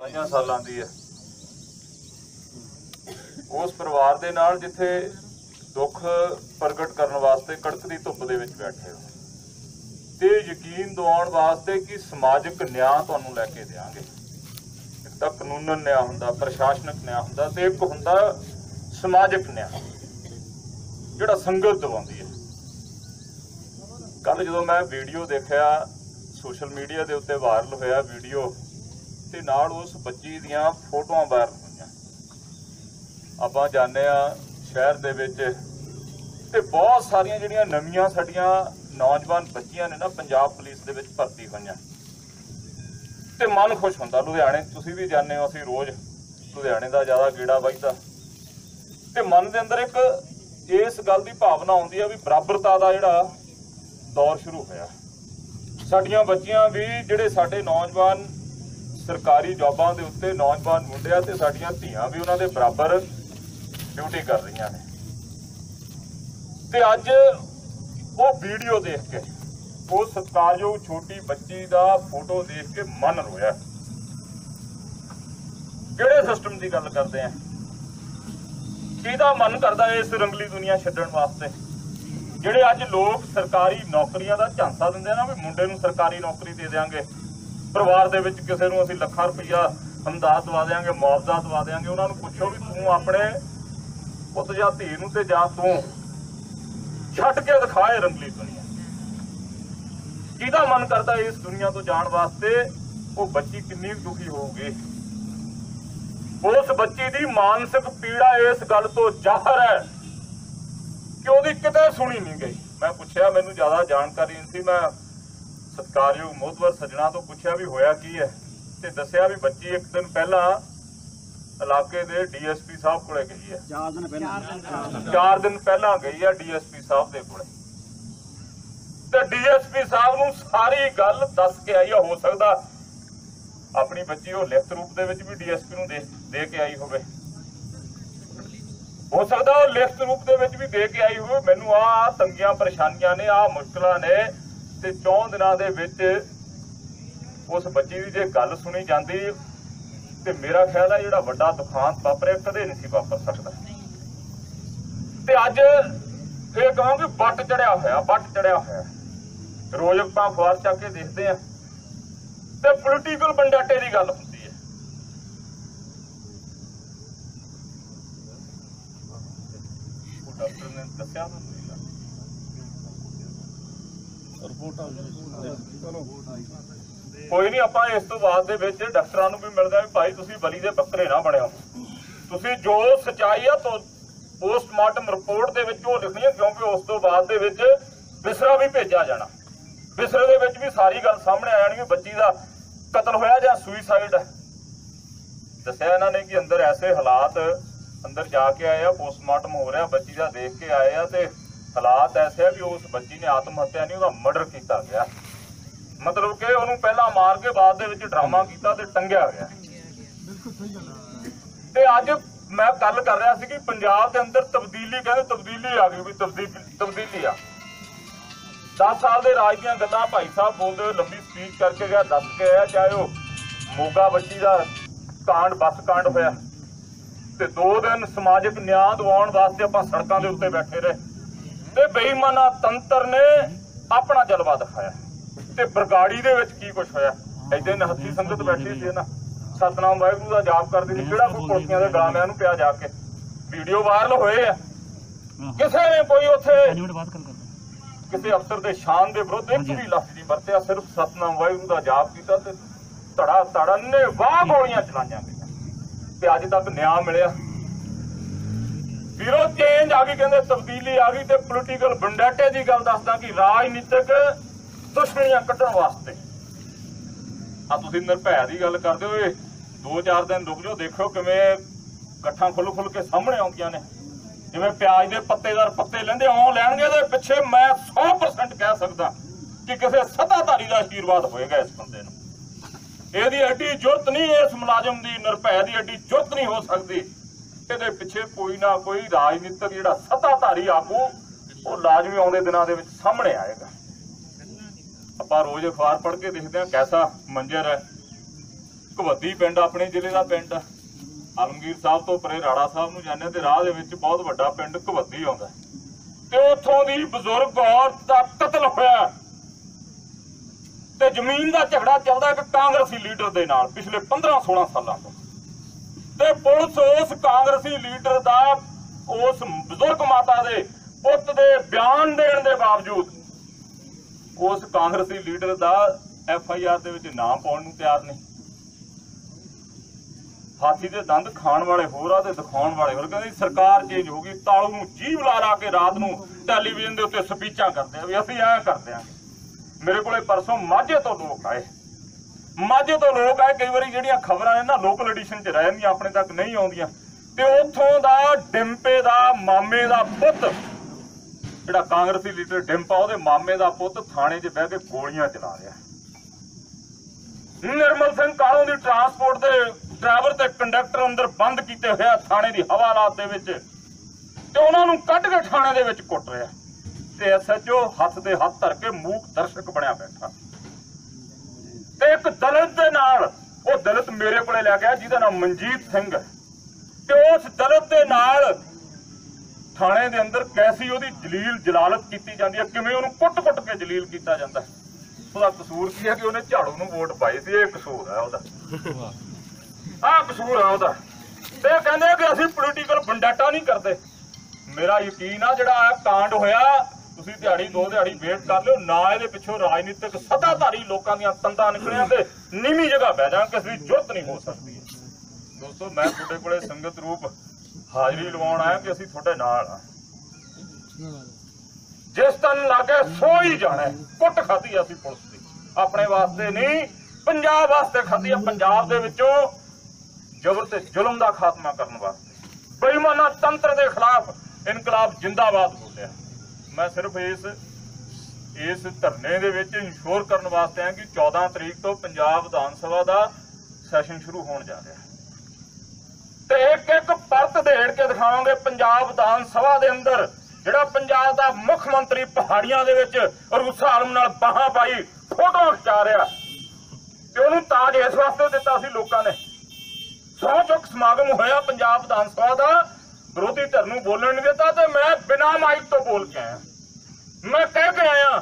ਪੰਜਾਂ ਸਾਲਾਂ ਦੀ ਹੈ। ਉਸ ਪਰਿਵਾਰ ਦੇ ਨਾਲ ਜਿੱਥੇ ਦੁੱਖ ਪ੍ਰਗਟ ਕਰਨ ਵਾਸਤੇ ਕੜਕਦੀ ਧੁੱਪ ਦੇ ਵਿੱਚ ਬੈਠੇ ਹੋ। ਤੇ ਯਕੀਨ ਦਿਵਾਉਣ ਵਾਸਤੇ ਕਿ ਸਮਾਜਿਕ ਨਿਆਂ ਤੁਹਾਨੂੰ ਲੈ ਕੇ ਦੇਵਾਂਗੇ ਇੱਕ ਤਾਂ ਕਾਨੂੰਨ ਨਿਆਂ ਹੁੰਦਾ, ਪ੍ਰਸ਼ਾਸਨਿਕ ਨਿਆਂ ਹੁੰਦਾ ਤੇ ਇੱਕ ਹੁੰਦਾ ਸਮਾਜਿਕ ਨਿਆਂ, ਜਿਹੜਾ ਸੰਗਤ ਦਵਾਉਂਦੀ ਹੈ। ਕੱਲ ਜਦੋਂ ਮੈਂ ਵੀਡੀਓ ਦੇਖਿਆ, ਸੋਸ਼ਲ ਮੀਡੀਆ ਦੇ ਉੱਤੇ ਵਾਇਰਲ ਹੋਇਆ ਵੀਡੀਓ ਤੇ ਨਾਲ ਉਸ ਬੱਚੀ ਦੀਆਂ ਫੋਟੋਆਂ ਵਾਇਰਲ ਹੋਈਆਂ। ਆਪਾਂ ਜਾਣਦੇ ਆ ਸ਼ਹਿਰ ਦੇ ਵਿੱਚ ਤੇ ਬਹੁਤ ਸਾਰੀਆਂ ਜਿਹੜੀਆਂ ਨਵੀਆਂ ਸਾਡੀਆਂ ਨੌਜਵਾਨ ਬੱਚੀਆਂ ਨੇ ਨਾ ਪੰਜਾਬ ਪੁਲਿਸ ਦੇ ਵਿੱਚ ਭਰਤੀ ਹੋਈਆਂ। ਤੇ ਮਨ ਖੁਸ਼ ਹੁੰਦਾ ਲੁਧਿਆਣੇ, ਤੁਸੀਂ ਵੀ ਜਾਣਦੇ ਹੋ ਅਸੀਂ ਰੋਜ਼ ਲੁਧਿਆਣੇ ਦਾ ਜ਼ਿਆਦਾ ਗੇੜਾ ਵੱਜਦਾ। ਤੇ ਮਨ ਦੇ ਅੰਦਰ ਇੱਕ ਇਸ ਗੱਲ ਦੀ ਭਾਵਨਾ ਆਉਂਦੀ ਆ ਵੀ ਬਰਾਬਰਤਾ ਦਾ ਜਿਹੜਾ ਦੌਰ ਸ਼ੁਰੂ ਹੋਇਆ। ਸਾਡੀਆਂ ਬੱਚੀਆਂ ਵੀ ਜਿਹੜੇ ਸਾਡੇ ਨੌਜਵਾਨ ਸਰਕਾਰੀ ਜੌਬਾਂ ਦੇ ਉੱਤੇ ਨੌਜਵਾਨ ਮੁੰਡਿਆਂ ਤੇ ਸਾਡੀਆਂ ਧੀਆਂ ਵੀ ਉਹਨਾਂ ਦੇ ਬਰਾਬਰ ਡਿਊਟੀ ਕਰ ਰਹੀਆਂ ਨੇ। ਤੇ ਅੱਜ ਉਹ ਵੀਡੀਓ ਦੇਖ ਕੇ, ਉਹ ਸਤਿਕਾਰਯੋਗ ਛੋਟੀ ਬੱਚੀ ਦਾ ਫੋਟੋ ਦੇਖ ਕੇ ਮਨ ਰੋਇਆ। ਕਿਹੜੇ ਸਿਸਟਮ ਦੀ ਗੱਲ ਕਰਦੇ ਆ? ਕਿਹਦਾ ਮਨ ਕਰਦਾ ਇਸ ਰੰਗਲੀ ਦੁਨੀਆ ਛੱਡਣ ਵਾਸਤੇ? ਜਿਹੜੇ ਅੱਜ ਲੋਕ ਸਰਕਾਰੀ ਨੌਕਰੀਆਂ ਦਾ ਝਾਂਸਾ ਦਿੰਦੇ ਆ ਨਾ, ਵੀ ਮੁੰਡੇ ਨੂੰ ਸਰਕਾਰੀ ਨੌਕਰੀ ਦੇ ਦੇਵਾਂਗੇ ਪਰਿਵਾਰ ਦੇ ਵਿੱਚ ਕਿਸੇ ਨੂੰ ਅਸੀਂ ਲੱਖਾਂ ਰੁਪਈਆ ਹਮਦਾਦ ਦਵਾ ਦੇਵਾਂਗੇ ਮੁਆਵਜ਼ਾ ਦਵਾ ਦੇਵਾਂਗੇ ਉਹਨਾਂ ਨੂੰ ਪੁੱਛੋ ਵੀ ਤੂੰ ਆਪਣੇ ਪੁੱਤ ਜਾਂ ਧੀ ਨੂੰ ਤੇ ਜਾਂ ਤੂੰ ਛੱਡ ਕੇ ਦਿਖਾਏ ਰੰਗਲੀ ਦੁਨੀਆ। ਕਿਹਦਾ ਮਨ ਕਰਦਾ ਇਸ ਦੁਨੀਆ ਤੋਂ ਜਾਣ ਵਾਸਤੇ ਉਹ ਬੱਚੀ ਕਿੰਨੀ ਦੁਖੀ ਹੋਊਗੀ? ਉਸ ਬੱਚੀ ਦੀ ਮਾਨਸਿਕ ਪੀੜਾ ਇਸ ਗੱਲ ਤੋਂ ਜ਼ਾਹਰ ਹੈ ਕਿ ਉਹਦੀ ਕਿਤੇ ਸੁਣੀ ਨਹੀਂ ਗਈ। ਮੈਂ ਪੁੱਛਿਆ, ਮੈਨੂੰ ਜ਼ਿਆਦਾ ਜਾਣਕਾਰੀ ਨਹੀਂ ਸੀ, ਮੈਂ ਸਤਕਾਰਯੋਗ ਮੋਹਤਵਰ ਸੱਜਣਾ ਤੋਂ ਪੁੱਛਿਆ ਵੀ ਹੋਇਆ ਕੀ ਹੈ ਤੇ ਦੱਸਿਆ ਵੀ ਬੱਚੀ ਇੱਕ ਦਿਨ ਪਹਿਲਾਂ ਇਲਾਕੇ ਦੇ ਡੀਐਸਪੀ ਸਾਹਿਬ ਕੋਲੇ ਗਈ ਹੈ। ਚਾਰ ਦਿਨ ਪਹਿਲਾਂ। 4 ਦਿਨ ਪਹਿਲਾਂ। ਗਈ ਹੈ ਡੀਐਸਪੀ ਸਾਹਿਬ ਦੇ ਕੋਲੇ। ਤੇ ਡੀਐਸਪੀ ਸਾਹਿਬ ਨੂੰ ਸਾਰੀ ਗੱਲ ਦੱਸ ਕੇ ਆਈ ਹੋ ਸਕਦਾ ਆਪਣੀ ਬੱਚੀ ਉਹ ਲਿਖਤ ਰੂਪ ਦੇ ਵਿੱਚ ਵੀ ਡੀਐਸਪੀ ਨੂੰ ਦੇ ਦੇ ਕੇ ਆਈ ਹੋਵੇ। ਹੋ ਸਕਦਾ ਉਹ ਲਿਖਤ ਰੂਪ ਦੇ ਵਿੱਚ ਵੀ ਦੇ ਕੇ ਆਈ ਹੋਵੇ। ਮੈਨੂੰ ਆ ਤੰਗੀਆਂ ਪਰੇਸ਼ਾਨੀਆਂ ਨੇ ਆ ਮੁਸ਼ਕਲਾਂ ਨੇ ਤੇ ਚੌਂ ਦਿਨਾਂ ਦੇ ਵਿੱਚ ਉਸ ਬੱਚੀ ਦੀ ਜੇ ਗੱਲ ਸੁਣੀ ਜਾਂਦੀ ਤੇ ਮੇਰਾ ਖਿਆਲ ਹੈ ਜਿਹੜਾ ਵੱਡਾ ਦੁਖਾਂਤ ਵਾਪਰਿਆ, ਕਦੇ ਨਹੀਂ ਸੀ ਵਾਪਰ ਸਕਦਾ। ਤੇ ਅੱਜ ਇਹ ਕਹਾਂਗੇ ਵੱਟ ਚੜਿਆ ਹੋਇਆ, ਵੱਟ ਚੜਿਆ ਹੋਇਆ। ਰੋਜ਼ ਆਪਾਂ ਅਖਬਾਰ ਚੱਕ ਕੇ ਦੇਖਦੇ ਆ। ਤੇ ਪੋਲੀਟੀਕਲ ਬੰਡਾਟੇ ਦੀ ਗੱਲ ਹੁੰਦੀ ਹੈ। ਡਾਕਟਰ ਨੇ ਦੱਸਿਆ ਤੁਹਾਨੂੰ ਕੋਈ ਨਹੀਂ, ਆਪਾਂ ਇਸ ਤੋਂ ਬਾਅਦ ਦੇ ਵਿੱਚ ਡਾਕਟਰਾਂ ਨੂੰ ਵੀ ਮਿਲਦਾ ਵੀ ਭਾਈ ਤੁਸੀਂ ਬਲੀ ਦੇ ਬੱਕਰੇ ਨਾ ਬਣਿਓ। ਤੁਸੀਂ ਜੋ ਸਚਾਈ ਆ, ਤੋਂ ਪੋਸਟਮਾਰਟਮ ਰਿਪੋਰਟ ਦੇ ਵਿੱਚ ਉਹ ਲਿਖਣੀ ਹੈ ਕਿਉਂਕਿ ਉਸ ਤੋਂ ਬਾਅਦ ਦੇ ਵਿੱਚ ਵਿਸਰਾ ਵੀ ਭੇਜਿਆ ਜਾਣਾ। ਵਿਸਰੇ ਦੇ ਵਿੱਚ ਵੀ ਸਾਰੀ ਗੱਲ ਸਾਹਮਣੇ ਆ ਜਾਣੀ ਵੀ ਬੱਚੀ ਦਾ ਕਤਲ ਹੋਇਆ ਜਾਂ ਸੁਈਸਾਈਡ ਹੈ ਦੱਸਿਆ ਇਹਨਾਂ ਨੇ ਕਿ ਅੰਦਰ ਐਸੇ ਹਾਲਾਤ ਅੰਦਰ ਜਾ ਕੇ ਆਏ ਆ ਪੋਸਟਮਾਰਟਮ ਹੋ ਰਿਹਾ, ਬੱਚੀ ਦਾ ਦੇਖ ਕੇ ਆਏ ਆ ਤੇ ਹਾਲਾਤ ਐਸੇ ਆ ਵੀ ਉਸ ਬੱਚੀ ਨੇ ਆਤਮ ਹੱਤਿਆ ਨਹੀਂ ਉਹਦਾ ਮਰਡਰ ਕੀਤਾ ਗਿਆ। ਮਤਲਬ ਕਿ ਉਹਨੂੰ ਪਹਿਲਾਂ ਮਾਰ ਕੇ ਬਾਅਦ ਦੇ ਵਿੱਚ ਡਰਾਮਾ ਕੀਤਾ ਤੇ ਟੰਗਿਆ ਗਿਆ। ਤੇ ਅੱਜ ਮੈਂ ਗੱਲ ਕਰ ਰਿਹਾ ਸੀ ਕਿ ਪੰਜਾਬ ਦੇ ਅੰਦਰ ਤਬਦੀਲੀ ਕਹਿੰਦੇ ਤਬਦੀਲੀ ਆ ਗਈ ਵੀ ਤਬਦੀਲੀ ਤਬਦੀਲੀ ਆ। 10 ਸਾਲ ਦੇ ਰਾਜ ਦੀਆਂ ਗੱਲਾਂ ਭਾਈ ਸਾਹਿਬ ਬੋਲਦੇ ਹੋਏ ਲੰਬੀ ਸਪੀਚ ਕਰਕੇ ਗਿਆ ਦੱਸ ਕੇ ਆਇਆ ਚਾਹੇ ਉਹ ਮੋਗਾ ਬੱਚੀ ਦਾ ਕਾਂਡ ਬੱਸ ਕਾਂਡ ਹੋਇਆ। ਤੇ ਦੋ ਦਿਨ ਸਮਾਜਿਕ ਨਿਆਂ ਦਿਵਾਉਣ ਵਾਸਤੇ ਆਪਾਂ ਸੜਕਾਂ ਦੇ ਉੱਤੇ ਬੈਠੇ ਰਹੇ। ਤੇ ਬੇਈਮਾਨਾ ਤੰਤਰ ਨੇ ਆਪਣਾ ਜਲਵਾ ਦਿਖਾਇਆ। ਤੇ ਬਰਗਾੜੀ ਦੇ ਵਿੱਚ ਕੀ ਕੁਝ ਹੋਇਆ? ਐਡੇ ਨਹੱਤੀ ਸੰਗਤ ਬੈਠੀ ਸੀ ਨਾ। ਸਤਨਾਮ ਵਾਹਿਗੁਰੂ ਦਾ ਜਾਪ ਕਰਦੀ ਸੀ। ਕਿਹੜਾ ਕੋਈ ਪੁਲਸੀਆਂ ਦੇ ਗਲਾਮਿਆਂ ਨੂੰ ਪਿਆ ਜਾ ਕੇ? ਵੀਡੀਓ ਵਾਇਰਲ ਹੋਏ ਆ। ਕਿਸੇ ਨੇ ਕੋਈ ਉੱਥੇ ਕਿਸੇ ਅਫਸਰ ਦੇ ਸ਼ਾਨ ਦੇ ਵਿਰੁੱਧ ਇੱਕ ਵੀ ਲਫ਼ਜ਼ ਨਹੀਂ ਵਰਤਿਆ। ਸਿਰਫ ਸਤਨਾਮ ਵਾਹਿਗੁਰੂ ਦਾ ਜਾਪ ਕੀਤਾ ਤੇ ਧੜਾ ਧੜਾ ਨੇ ਵਾਹ ਗੋਲੀਆਂ ਚਲਾਈਆਂ ਗਈਆਂ। ਤੇ ਅੱਜ ਤੱਕ ਨਿਆਂ ਮਿਲਿਆ। ਵੀਰੋ ਆ ਗਈ, ਕਹਿੰਦੇ ਤਬਦੀਲੀ ਆ ਗਈ ਤੇ ਪੋਲੀਟੀਕਲ ਬੰਡਾਟੇ ਦੀ ਗੱਲ ਦੱਸਦਾ ਕਿ ਰਾਜਨੀਤਿਕ ਦੁਸ਼ਮਣੀਆਂ ਕੱਢਣ ਵਾਸਤੇ। ਆ ਤੁਸੀਂ ਨਿਰਭੈ ਦੀ ਗੱਲ ਕਰਦੇ ਹੋ, ਇਹ ਦੋ ਦਿਨ ਰੁਕ ਜਾਓ ਦੇਖੋ ਕਿਵੇਂ ਗੱਠਾਂ ਖੁੱਲ ਖੁੱਲ ਕੇ ਸਾਹਮਣੇ ਆਉਂਦੀਆਂ ਨੇ। ਜਿਵੇਂ ਪਿਆਜ਼ ਦੇ ਪੱਤੇਦਾਰ ਪੱਤੇ ਲੈਂਦੇ ਆਉਂ ਲੈਣਗੇ ਦੇ ਪਿੱਛੇ ਮੈਂ 100% ਕਹਿ ਸਕਦਾ ਕਿ ਕਿਸੇ ਸੱਤਾਧਾਰੀ ਦਾ ਆਸ਼ੀਰਵਾਦ ਹੋਏਗਾ ਇਸ ਬੰਦੇ ਨੂੰ। ਇਹਦੀ ਐਡੀ ਜੁਰਤ ਨਹੀਂ, ਇਸ ਮੁਲਾਜ਼ਮ ਦੀ ਨਿਰਭੈ ਦੀ ਐਡੀ ਜੁਰਤ ਨਹੀਂ ਹੋ ਸਕਦੀ। ਇਹਦੇ ਪਿੱਛੇ ਕੋਈ ਨਾ ਕੋਈ ਰਾਜਨੀਤਿਕ ਜਿਹੜਾ ਸੱਤਾਧਾਰੀ ਆਗੂ, ਉਹ ਲਾਜ਼ਮੀ ਆਉਂਦੇ ਦਿਨਾਂ ਦੇ ਵਿੱਚ ਸਾਹਮਣੇ ਆਏਗਾ। ਆਪਾਂ ਰੋਜ਼ ਅਖਬਾਰ ਪੜ੍ਹ ਕੇ ਦੇਖਦੇ ਹਾਂ ਕੈਸਾ ਮੰਜ਼ਰ ਹੈ। ਕਵੱਦੀ ਪਿੰਡ ਆਪਣੇ ਜ਼ਿਲ੍ਹੇ ਦਾ ਪਿੰਡ। ਆ ਆਲਮਗੀਰ ਸਾਹਿਬ ਤੋਂ ਪਰੇ ਰਾੜਾ ਸਾਹਿਬ ਨੂੰ ਜਾਂਦੇ ਤੇ ਰਾਹ ਦੇ ਵਿੱਚ ਬਹੁਤ ਵੱਡਾ ਪਿੰਡ ਕਵੱਦੀ ਆਉਂਦਾ ਤੇ ਉੱਥੋਂ ਦੀ ਬਜ਼ੁਰਗ ਔਰਤ ਦਾ ਕਤਲ ਹੋਇਆ ਤੇ ਜ਼ਮੀਨ ਦਾ ਝਗੜਾ ਚੱਲਦਾ ਇੱਕ ਕਾਂਗਰਸੀ ਲੀਡਰ ਦੇ ਨਾਲ ਪਿਛਲੇ 15-16 ਸਾਲਾਂ ਤੋਂ। ਤੇ ਪੁਲਿਸ ਉਸ ਕਾਂਗਰਸੀ ਲੀਡਰ ਦਾ, ਉਸ ਬਜ਼ੁਰਗ ਮਾਤਾ ਦੇ ਪੁੱਤ ਦੇ ਬਿਆਨ ਦੇਣ ਦੇ ਬਾਵਜੂਦ ਉਸ ਕਾਂਗਰਸੀ ਲੀਡਰ ਦਾ ਐਫ ਆਈ ਆਰ ਦੇ ਵਿੱਚ ਨਾਮ ਪਾਉਣ ਨੂੰ ਤਿਆਰ ਨਹੀਂ। ਹਾਥੀ ਦੇ ਦੰਦ ਖਾਣ ਵਾਲੇ ਹੋਰ ਆ ਤੇ ਦਿਖਾਉਣ ਵਾਲੇ ਹੋਰ। ਕਹਿੰਦੇ ਸਰਕਾਰ ਚੇਂਜ ਹੋ ਗਈ, ਤਾਲੂ ਨੂੰ ਜੀਵ ਲਾ ਲਾ ਕੇ ਰਾਤ ਨੂੰ ਟੈਲੀਵਿਜ਼ਨ ਦੇ ਉੱਤੇ ਸਪੀਚਾਂ ਕਰਦੇ ਆ ਵੀ ਅਸੀਂ ਐਂ ਕਰਦੇ ਆ ਮੇਰੇ ਕੋਲੇ ਪਰਸੋਂ ਮਾਝੇ ਤੋਂ ਲੋਕ ਆਏ। ਮਾਝੇ ਤੋਂ ਲੋਕ ਆਏ, ਕਈ ਵਾਰੀ ਜਿਹੜੀਆਂ ਖਬਰਾਂ ਨੇ ਨਾ ਲੋਕਲ ਐਡੀਸ਼ਨ 'ਚ ਰਹਿ ਜਾਂਦੀਆਂ, ਆਪਣੇ ਤੱਕ ਨਹੀਂ ਆਉਂਦੀਆਂ। ਤੇ ਉੱਥੋਂ ਦਾ ਡਿੰਪੇ ਦਾ ਮਾਮੇ ਦਾ ਪੁੱਤ, ਜਿਹੜਾ ਕਾਂਗਰਸੀ ਲੀਡਰ ਡਿੰਪਾ, ਉਹਦੇ ਮਾਮੇ ਦਾ ਪੁੱਤ ਥਾਣੇ 'ਚ ਬਹਿ ਕੇ ਗੋਲੀਆਂ ਚਲਾ ਰਿਹਾ ਨਿਰਮਲ ਸਿੰਘ ਕਾਲੋਂ ਦੀ ਟਰਾਂਸਪੋਰਟ ਦੇ ਡਰਾਈਵਰ ਤੇ ਕੰਡਕਟਰ ਅੰਦਰ ਬੰਦ ਕੀਤੇ ਹੋਇਆ ਥਾਣੇ ਦੀ ਹਵਾਲਾਤ ਦੇ ਵਿੱਚ? ਤੇ ਉਹਨਾਂ ਨੂੰ ਕੱਢ ਕੇ ਥਾਣੇ ਦੇ ਵਿੱਚ ਕੁੱਟ ਰਿਹਾ ਤੇ ਐਸਐਚਓ ਹੱਥ ਦੇ ਹੱਥ ਧਰ ਕੇ ਮੂਕ ਦਰਸ਼ਕ ਬਣਿਆ ਬੈਠਾ। ਤੇ ਇੱਕ ਦਲਿਤ ਦੇ ਨਾਲ ਉਹ ਦਲਿਤ ਮੇਰੇ ਕੋਲੇ ਲੈ ਗਿਆ, ਜਿਹਦਾ ਨਾਮ ਮਨਜੀਤ ਸਿੰਘ ਹੈ। ਤੇ ਉਸ ਦਲਿਤ ਦੇ ਨਾਲ ਥਾਣੇ ਦੇ ਅੰਦਰ ਕੈਸੀ ਉਹਦੀ ਜਲੀਲ ਜਲਾਲਤ ਕੀਤੀ ਜਾਂਦੀ ਹੈ, ਕਿਵੇਂ ਉਹਨੂੰ ਕੁੱਟ-ਕੁੱਟ ਕੇ ਜਲੀਲ ਕੀਤਾ ਜਾਂਦਾ ਉਹਦਾ ਕਸੂਰ ਕੀ ਹੈ ਕਿ ਉਹਨੇ ਝਾੜੂ ਨੂੰ ਵੋਟ ਪਾਈ ਸੀ, ਇਹ ਕਸੂਰ ਹੈ ਉਹਦਾ। ਆਹ ਕਸੂਰ ਹੈ ਉਹਦਾ। ਤੇ ਇਹ ਕਹਿੰਦੇ ਕਿ ਅਸੀਂ ਪੋਲੀਟੀਕਲ ਬੰਡਾਟਾ ਨਹੀਂ ਕਰਦੇ। ਮੇਰਾ ਯਕੀਨ ਆ ਜਿਹੜਾ ਕਾਂਡ ਹੋਇਆ ਤੁਸੀਂ ਦਿਹਾੜੀ ਦੋ, ਦਿਹਾੜੀ ਵੇਟ ਕਰ ਲਿਓ। ਨਾ ਇਹਦੇ ਪਿੱਛੋਂ ਰਾਜਨੀਤਿਕ ਸੱਤਾਧਾਰੀ ਲੋਕਾਂ ਦੀਆਂ ਤੰਦਾਂ ਨਿਕਲੀਆਂ ਤੇ ਨੀਵੀਂ ਜਗ੍ਹਾ ਬਹਿ ਜਾਣ, ਕਿਸੇ ਦੀ ਜ਼ਰੂਰਤ ਨਹੀਂ ਹੋ ਸਕਦੀ। ਦੋਸਤੋ, ਮੈਂ ਤੁਹਾਡੇ ਕੋਲੇ ਸੰਗਤ ਰੂਪ ਹਾਜ਼ਰੀ ਲਵਾਉਣ ਆਇਆ ਕਿ ਅਸੀਂ ਤੁਹਾਡੇ ਨਾਲ ਆ। ਜਿਸ ਤਨ ਲਾਗੇ ਸੋਈ ਜਾਣਾ ਕੁੱਟ ਖਾਧੀ ਅਸੀਂ ਪੁਲਿਸ ਦੀ। ਆਪਣੇ ਵਾਸਤੇ ਨਹੀਂ, ਪੰਜਾਬ ਵਾਸਤੇ ਖਾਧੀ ਆ। ਪੰਜਾਬ ਦੇ ਵਿੱਚੋਂ ਜ਼ਬਰ ਤੇ ਜ਼ੁਲਮ ਦਾ ਖਾਤਮਾ ਕਰਨ ਵਾਸਤੇ। ਬੇਈਮਾਨਾ ਤੰਤਰ ਦੇ ਖਿਲਾਫ ਇਨਕਲਾਬ ਜਿੰਦਾਬਾਦ ਮੈਂ ਸਿਰਫ ਇਸ ਇਸ ਧਰਨੇ ਦੇ ਵਿੱਚ ਇੰਸ਼ੋਰ ਕਰਨ ਵਾਸਤੇ ਆ ਕਿ 14 ਤਰੀਕ ਤੋਂ ਪੰਜਾਬ ਵਿਧਾਨ ਸਭਾ ਦਾ ਸੈਸ਼ਨ ਸ਼ੁਰੂ ਹੋਣ ਜਾ ਰਿਹਾ ਤੇ ਇੱਕ ਇੱਕ ਪਰਤ ਦੇੜ ਕੇ ਦਿਖਾਵਾਂਗੇ ਪੰਜਾਬ ਵਿਧਾਨ ਸਭਾ ਦੇ ਅੰਦਰ, ਜਿਹੜਾ ਪੰਜਾਬ ਦਾ ਮੁੱਖ ਮੰਤਰੀ ਪਹਾੜੀਆਂ ਦੇ ਵਿੱਚ ਰੂਸਾ ਆਲਮ ਨਾਲ ਬਾਹਾਂ ਪਾਈ ਫੋਟੋ ਖਿਚਾ ਰਿਹਾ। ਤੇ ਉਹਨੂੰ ਤਾਜ ਇਸ ਵਾਸਤੇ ਦਿੱਤਾ ਸੀ ਲੋਕਾਂ ਨੇ। ਸੌ ਚੁੱਕ ਸਮਾਗਮ ਹੋਇਆ ਪੰਜਾਬ ਵਿਧਾਨ ਸਭਾ ਦਾ, ਵਿਰੋਧੀ ਧਿਰ ਨੂੰ ਬੋਲਣ ਨਹੀਂ ਦਿੱਤਾ ਤੇ ਮੈਂ ਬਿਨਾਂ ਮਾਈਕ ਤੋਂ ਬੋਲ ਕੇ ਆਇਆ। ਮੈਂ ਕਹਿ ਕੇ ਆਇਆ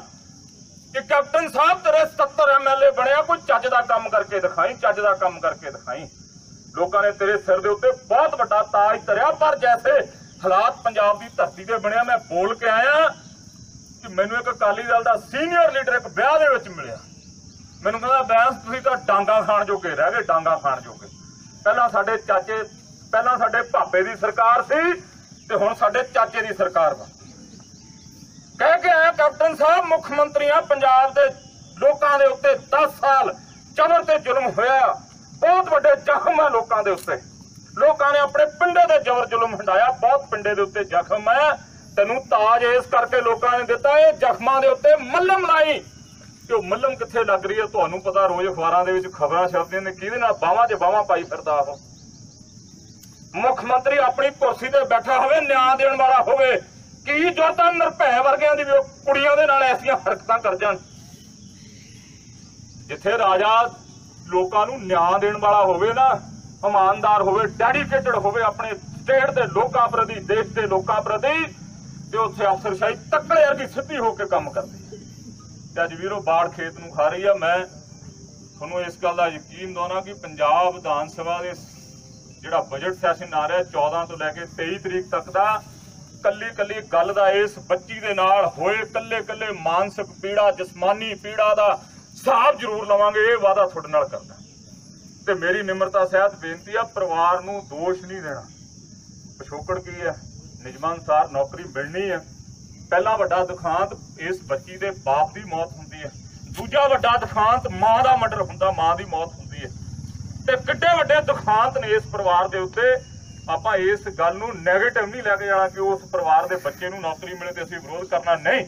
ਕਿ ਕੈਪਟਨ ਸਾਹਿਬ ਤੇਰੇ 77 ਐਮਐਲਏ ਬਣਿਆ, ਕੋਈ ਚੱਜ ਦਾ ਕੰਮ ਕਰਕੇ ਦਿਖਾਈ, ਚੱਜ ਦਾ ਕੰਮ ਕਰਕੇ ਦਿਖਾਈ। ਲੋਕਾਂ ਨੇ ਤੇਰੇ ਸਿਰ ਦੇ ਉੱਤੇ ਬਹੁਤ ਵੱਡਾ ਤਾਜ ਧਰਿਆ, ਪਰ ਜੈਸੇ ਹਾਲਾਤ ਪੰਜਾਬ ਦੀ ਧਰਤੀ ਤੇ ਬਣਿਆ, ਮੈਂ ਬੋਲ ਕੇ ਆਇਆ ਕਿ ਮੈਨੂੰ ਇੱਕ ਅਕਾਲੀ ਦਲ ਦਾ ਸੀਨੀਅਰ ਲੀਡਰ ਇੱਕ ਵਿਆਹ ਦੇ ਵਿੱਚ ਮਿਲਿਆ। ਮੈਨੂੰ ਕਹਿੰਦਾ, ਬੈਂਸ, ਤੁਸੀਂ ਤਾਂ ਡਾਂਗਾ ਖਾਣ ਜੋਗੇ ਰਹਿ ਗਏ, ਡਾਂਗਾ ਖਾਣ ਜੋਗੇ। ਪਹਿਲਾਂ ਸਾਡੇ ਚਾਚੇ, ਪਹਿਲਾਂ ਸਾਡੇ ਭਾਪੇ ਦੀ ਸਰਕਾਰ ਸੀ ਤੇ ਹੁਣ ਸਾਡੇ ਚਾਚੇ ਦੀ ਸਰਕਾਰ ਵਾ। ਕਹਿ ਕੇ ਆਇਆ, ਕੈਪਟਨ ਸਾਹਿਬ, ਮੁੱਖ ਮੰਤਰੀ ਪੰਜਾਬ ਦੇ ਲੋਕਾਂ ਦੇ ਉੱਤੇ 10 ਸਾਲ ਜ਼ਬਰ ਤੇ ਜ਼ੁਲਮ ਹੋਇਆ। ਬਹੁਤ ਵੱਡੇ ਜ਼ਖਮ ਆ ਲੋਕਾਂ ਦੇ ਉੱਤੇ। ਲੋਕਾਂ ਨੇ ਆਪਣੇ ਪਿੰਡੇ ਦੇ ਜ਼ਬਰ ਜ਼ੁਲਮ ਹੰਡਾਇਆ ਬਹੁਤ ਪਿੰਡੇ ਦੇ ਉੱਤੇ ਜ਼ਖਮ ਹੈ ਤੈਨੂੰ ਤਾਜ ਇਸ ਕਰਕੇ ਲੋਕਾਂ ਨੇ ਦਿੱਤਾ, ਇਹ ਜ਼ਖਮਾਂ ਦੇ ਉੱਤੇ ਮੱਲਮ ਲਾਈ। ਕਿ ਉਹ ਮੱਲਮ ਕਿੱਥੇ ਲੱਗ ਰਹੀ ਹੈ ਤੁਹਾਨੂੰ ਪਤਾ ਰੋਜ਼ ਅਖਬਾਰਾਂ ਦੇ ਵਿੱਚ ਖਬਰਾਂ ਛਪਦੀਆਂ ਨੇ, ਕਿਹਦੇ ਨਾਲ ਬਾਹਾਂ 'ਚ ਬਾਹਾਂ ਪਾਈ ਫਿਰਦਾ ਉਹ। ਮੁੱਖ ਮੰਤਰੀ ਆਪਣੀ ਕੁਰਸੀ ਤੇ ਬੈਠਾ ਹੋਵੇ, ਨਿਆਂ ਦੇਣ ਵਾਲਾ ਹੋਵੇ ਕੀ ਜੋਤਾਂ ਨਿਰਭੈ ਵਰਗਿਆਂ ਦੀ ਕੁੜੀਆਂ ਦੇ ਨਾਲ ਐਸੀਆਂ ਹਰਕਤਾਂ ਕਰ ਜਾਣ? ਜਿੱਥੇ ਰਾਜਾ ਲੋਕਾਂ ਨੂੰ ਨਿਆਂ ਦੇਣ ਵਾਲਾ ਹੋਵੇ ਨਾ, ਇਮਾਨਦਾਰ ਹੋਵੇ ਡੈਡੀਕੇਟਡ ਹੋਵੇ ਆਪਣੇ ਸਟੇਟ ਦੇ ਲੋਕਾਂ ਪ੍ਰਤੀ, ਦੇਸ਼ ਦੇ ਲੋਕਾਂ ਪ੍ਰਤੀ, ਤੇ ਉੱਥੇ ਅਫਸਰਸ਼ਾਹੀ ਤੱਕੜੇ ਵਰਗੀ ਸਿੱਧੀ ਹੋ ਕੇ ਕੰਮ ਕਰਦੀ ਹੈ ਤੇ ਅੱਜ ਵੀਰੋ ਬਾੜ ਖੇਤ ਨੂੰ ਖਾ ਰਹੀ ਆ ਮੈਂ। ਤੁਹਾਨੂੰ ਇਸ ਗੱਲ ਦਾ ਯਕੀਨ ਦਵਾਉਣਾ ਕਿ ਪੰਜਾਬ ਵਿਧਾਨ ਸਭਾ ਦੇ ਜਿਹੜਾ ਬਜਟ ਸੈਸ਼ਨ ਆ ਰਿਹਾ 14 ਤੋਂ ਲੈ ਕੇ 23 ਤਰੀਕ ਤੱਕ ਦਾ ਕੱਲੀ ਕੱਲੀ ਗੱਲ ਦਾ ਇਸ ਬੱਚੀ ਦੇ ਨਾਲ ਹੋਏ ਕੱਲੇ ਕੱਲੇ ਮਾਨਸਿਕ ਪੀੜਾ, ਜਿਸਮਾਨੀ ਪੀੜਾ ਦਾ ਹਿਸਾਬ ਜ਼ਰੂਰ ਲਵਾਂਗੇ, ਇਹ ਵਾਅਦਾ ਤੁਹਾਡੇ ਨਾਲ ਕਰਦਾ। ਤੇ ਮੇਰੀ ਨਿਮਰਤਾ ਸਹਿਤ ਬੇਨਤੀ ਆ, ਪਰਿਵਾਰ ਨੂੰ ਦੋਸ਼ ਨਹੀਂ ਦੇਣਾ। ਪਿਛੋਕੜ ਕੀ ਹੈ ਨਿਯਮਾਂ ਅਨੁਸਾਰ ਨੌਕਰੀ ਮਿਲਣੀ ਹੈ ਪਹਿਲਾ ਵੱਡਾ ਦੁਖਾਂਤ ਇਸ ਬੱਚੀ ਦੇ ਬਾਪ ਦੀ ਮੌਤ ਹੁੰਦੀ ਹੈ ਦੂਜਾ ਵੱਡਾ ਦੁਖਾਂਤ ਮਾਂ ਦਾ ਮਰਡਰ ਹੁੰਦਾ, ਮਾਂ ਦੀ ਮੌਤ ਹੁੰਦੀ ਹੈ ਤੇ ਕਿੱਡੇ ਵੱਡੇ ਦੁਖਾਂਤ ਨੇ ਇਸ ਪਰਿਵਾਰ ਦੇ ਉੱਤੇ। ਆਪਾਂ ਇਸ ਗੱਲ ਨੂੰ 네ਗੇਟਿਵ ਨਹੀਂ ਲੈ ਕੇ ਜਾਣਾ ਕਿ ਉਸ ਪਰਿਵਾਰ ਦੇ ਬੱਚੇ ਨੂੰ ਨੌਕਰੀ ਮਿਲੇ ਤੇ ਅਸੀਂ ਵਿਰੋਧ ਕਰਨਾ ਨਹੀਂ।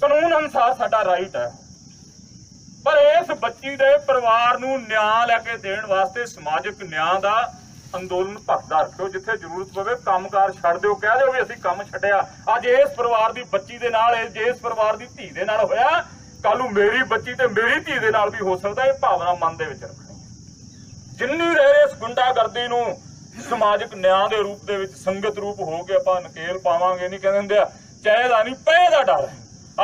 ਕਾਨੂੰਨ ਅਨੁਸਾਰ ਸਾਡਾ ਰਾਈਟ ਹੈ। ਪਰ ਇਸ ਬੱਚੀ ਦੇ ਪਰਿਵਾਰ ਨੂੰ ਨਿਆਂ ਲੈ ਕੇ ਦੇਣ ਵਾਸਤੇ ਸਮਾਜਿਕ ਨਿਆਂ ਦਾ ਅੰਦੋਲਨ ਭਖਦਾ ਰੱਖਿਓ, ਜਿੱਥੇ ਜ਼ਰੂਰਤ ਪਵੇ ਕੰਮਕਾਰ ਛੱਡ ਦਿਓ, ਕਹਿ ਦਿਓ ਵੀ ਅਸੀਂ ਕੰਮ ਛੱਡਿਆ। ਅੱਜ ਇਸ ਪਰਿਵਾਰ ਦੀ ਬੱਚੀ ਦੇ ਨਾਲ ਇਸ ਪਰਿਵਾਰ ਦੀ ਧੀ ਦੇ ਨਾਲ ਹੋਇਆ ਕੱਲ ਨੂੰ ਮੇਰੀ ਬੱਚੀ ਤੇ ਮੇਰੀ ਧੀ ਦੇ ਨਾਲ ਵੀ ਹੋ ਸਕਦਾ, ਇਹ ਭਾਵਨਾ ਮਨ ਦੇ ਵਿੱਚ ਰੱਖਣੀ ਜਿੰਨੀ ਦੇਰ ਇਸ ਗੁੰਡਾਗਰਦੀ ਨੂੰ ਸਮਾਜਿਕ ਨਿਆਂ ਦੇ ਰੂਪ ਦੇ ਵਿੱਚ ਸੰਗਤ ਰੂਪ ਹੋ ਕੇ ਆਪਾਂ ਨਕੇਲ ਪਾਵਾਂਗੇ, ਨਹੀਂ ਕਹਿੰਦੇ ਹੁੰਦੇ ਆ। ਚਾਹੇ ਦਾ ਨਹੀਂ, ਪਏ ਦਾ ਡਰ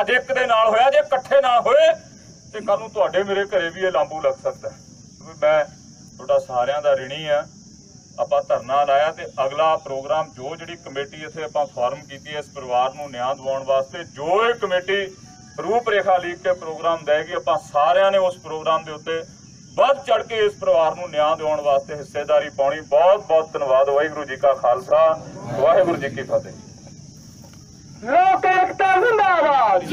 ਅੱਜ ਇੱਕ ਦੇ ਨਾਲ ਹੋਇਆ, ਜੇ ਇਕੱਠੇ ਨਾ ਹੋਏ, ਤੇ ਕੱਲ ਨੂੰ ਤੁਹਾਡੇ ਮੇਰੇ ਘਰੇ ਵੀ ਇਹ ਲਾਂਬੂ ਲੱਗ ਸਕਦਾ ਮੈਂ ਤੁਹਾਡਾ ਸਾਰਿਆਂ ਦਾ ਰਿਣੀ ਆ। ਆਪਾਂ ਧਰਨਾ ਲਾਇਆ ਤੇ ਅਗਲਾ ਪ੍ਰੋਗਰਾਮ ਜੋ ਜਿਹੜੀ ਕਮੇਟੀ ਇੱਥੇ ਆਪਾਂ ਫਾਰਮ ਕੀਤੀ ਹੈ, ਇਸ ਪਰਿਵਾਰ ਨੂੰ ਨਿਆਂ ਦਿਵਾਉਣ ਵਾਸਤੇ, ਜੋ ਇਹ ਕਮੇਟੀ ਰੂਪਰੇਖਾ ਲਿਖ ਕੇ ਪ੍ਰੋਗਰਾਮ ਦੇਗੀ, ਆਪਾਂ ਸਾਰਿਆਂ ਨੇ ਉਸ ਪ੍ਰੋਗਰਾਮ ਦੇ ਉੱਤੇ ਵੱਧ ਚੜ ਕੇ ਇਸ ਪਰਿਵਾਰ ਨੂੰ ਨਿਆਂ ਦਿਵਾਉਣ ਵਾਸਤੇ ਹਿੱਸੇਦਾਰੀ ਪਾਉਣੀ। ਬਹੁਤ ਬਹੁਤ ਧੰਨਵਾਦ। ਵਾਹਿਗੁਰੂ ਜੀ ਕਾ ਖਾਲਸਾ ਵਾਹਿਗੁਰੂ ਜੀ ਕੀ ਫਤਿਹ। ਲੋਕ ਏਕਤਾ ਜ਼ਿੰਦਾਬਾਦ।